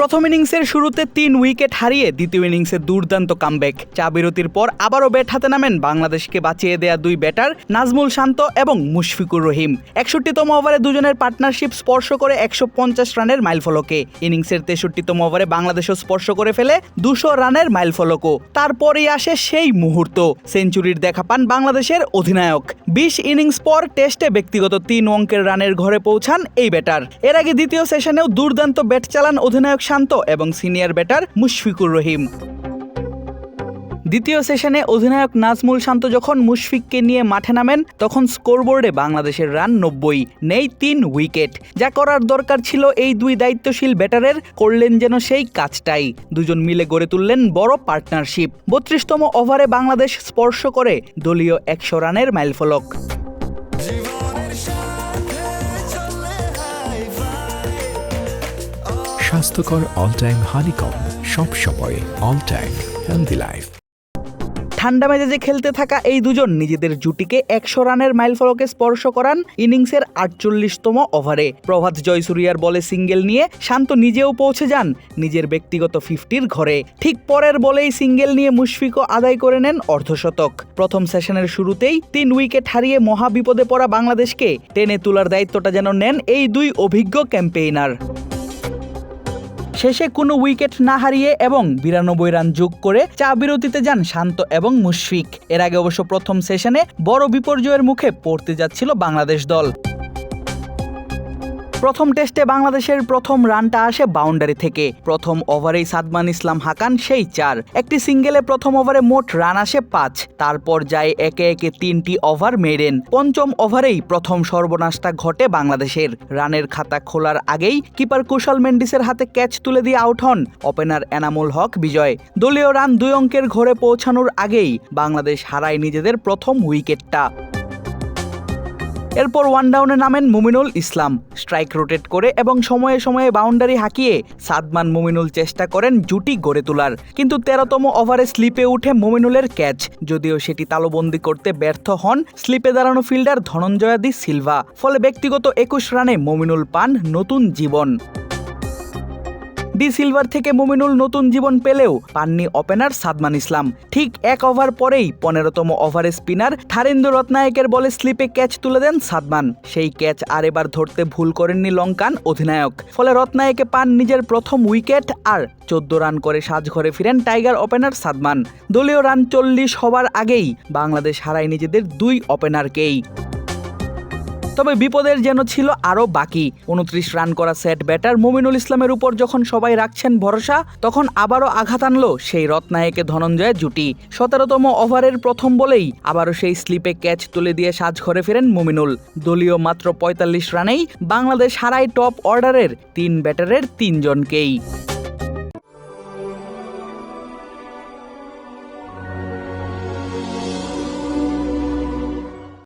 প্রথম ইনিংসের শুরুতে তিন উইকেট হারিয়ে দ্বিতীয় ইনিংসে দুর্দান্ত কামব্যাক। চা বিরতির পর আবারও ব্যাট হাতে নামেন বাংলাদেশকে বাঁচিয়ে দেয়া দুই ব্যাটার নাজমুল শান্ত এবং মুশফিকুর রহিম। একষট্টিতম ওভারে দুজনের পার্টনারশিপ স্পর্শ করে একশো পঞ্চাশ রানের মাইলফলকে। ইনিংসের তেষট্টিতম ওভারে বাংলাদেশও স্পর্শ করে ফেলে দুশো রানের মাইলফলকও। তারপরেই আসে সেই মুহূর্ত। সেঞ্চুরির দেখা পান বাংলাদেশের অধিনায়ক। বিশ ইনিংস পর টেস্টে ব্যক্তিগত তিন অঙ্কের রানের ঘরে পৌঁছান এই ব্যাটার। এর আগে দ্বিতীয় সেশনেও দুর্দান্ত ব্যাট চালান অধিনায়ক শান্ত এবং সিনিয়র ব্যাটার মুশফিকুর রহিম। দ্বিতীয় সেশনে অধিনায়ক নাজমুল শান্ত যখন মুশফিককে নিয়ে মাঠে নামেন, তখন স্কোরবোর্ডে বাংলাদেশের রান নব্বই, নেই তিন উইকেট। যা করার দরকার ছিল এই দুই দায়িত্বশীল ব্যাটারের, করলেন যেন সেই কাজটাই। দুজন মিলে গড়ে তুললেন বড় পার্টনারশিপ। বত্রিশতম ওভারে বাংলাদেশ স্পর্শ করে দলীয় একশো রানের মাইলফলক। স্বাস্থ্যকর অল টাইম হানিকম সব সময় অল টাইম হেলদি লাইফ ঠান্ডা মেজাজে খেলতে থাকা এই দুজন নিজেদের জুটিকে একশো রানের মাইলফলকে স্পর্শ করান ইনিংসের আটচল্লিশতম ওভারে। প্রভাত জয়সুরিয়ার বলে সিঙ্গেল নিয়ে শান্ত নিজেও পৌঁছে যান নিজের ব্যক্তিগত ফিফটির ঘরে। ঠিক পরের বলেই সিঙ্গেল নিয়ে মুশফিকও আদায় করে নেন অর্ধশতক। প্রথম সেশনের শুরুতেই তিন উইকেট হারিয়ে মহাবিপদে পড়া বাংলাদেশকে টেনে তোলার দায়িত্বটা যেন নেন এই দুই অভিজ্ঞ ক্যাম্পেইনার শেষে কোনো উইকেট না হারিয়ে এবং বিরানব্বই রান যোগ করে চা বিরতিতে যান শান্ত এবং মুশফিক। এর আগে অবশ্য প্রথম সেশনে বড় বিপর্যয়ের মুখে পড়তে যাচ্ছিল বাংলাদেশ দল। প্রথম টেস্টে বাংলাদেশের প্রথম রানটা আসে বাউন্ডারি থেকে। প্রথম ওভারেই সাদমান ইসলাম হাকান সেই চার। একটি সিঙ্গেলে প্রথম ওভারে মোট রান আসে পাঁচ। তারপর যায় একে একে তিনটি ওভার মেরেন পঞ্চম ওভারেই প্রথম সর্বনাশটা ঘটে বাংলাদেশের। রানের খাতা খোলার আগেই কিপার কুশল মেন্ডিসের হাতে ক্যাচ তুলে দিয়ে আউট হন ওপেনার এনামুল হক বিজয়। দলীয় রান দুই অঙ্কের ঘরে পৌঁছানোর আগেই বাংলাদেশ হারায় নিজেদের প্রথম উইকেটটা। এরপর ওয়ান ডাউনে নামেন মুমিনুল ইসলাম। স্ট্রাইক রোটেট করে এবং সময়ে সময়ে বাউন্ডারি হাঁকিয়ে সাদমান মুমিনুল চেষ্টা করেন জুটি গড়ে তোলার। কিন্তু তেরোতম ওভারে স্লিপে উঠে মুমিনুলের ক্যাচ যদিও সেটি তালুবন্দি করতে ব্যর্থ হন স্লিপে দাঁড়ানো ফিল্ডার ধনঞ্জয়াদি সিলভা। ফলে ব্যক্তিগত একুশ রানে মুমিনুল পান নতুন জীবন। ডি সিলভার থেকে মুমিনুল নতুন জীবন পেলেও পাননি ওপেনার সাদমান ইসলাম। ঠিক এক ওভার পরেই পনেরোতম ওভারে স্পিনার থারেন্দু রত্নায়কের বলে স্লিপে ক্যাচ তুলে দেন সাদমান। সেই ক্যাচ আর এবার ধরতে ভুল করেননি লঙ্কান অধিনায়ক। ফলে রত্নায়কে পান নিজের প্রথম উইকেট আর চোদ্দ রান করে সাজঘরে ফিরেন টাইগার ওপেনার সাদমান। দলীয় রান চল্লিশ হবার আগেই বাংলাদেশ হারায় নিজেদের দুই ওপেনারকেই। তবে বিপদের যেন ছিল আরও বাকি। উনত্রিশ রান করা সেট ব্যাটার মুমিনুল ইসলামের উপর যখন সবাই রাখছেন ভরসা, তখন আবারও আঘাত আনলো সেই রত্নায়কে ধনঞ্জয় জুটি। সতেরোতম ওভারের প্রথম বলেই আবারও সেই স্লিপে ক্যাচ তুলে দিয়ে সাজ ঘরে ফেরেন মুমিনুল। দলীয় মাত্র পঁয়তাল্লিশ রানেই বাংলাদেশ হারায় টপ অর্ডারের তিন ব্যাটারের তিনজনকেই।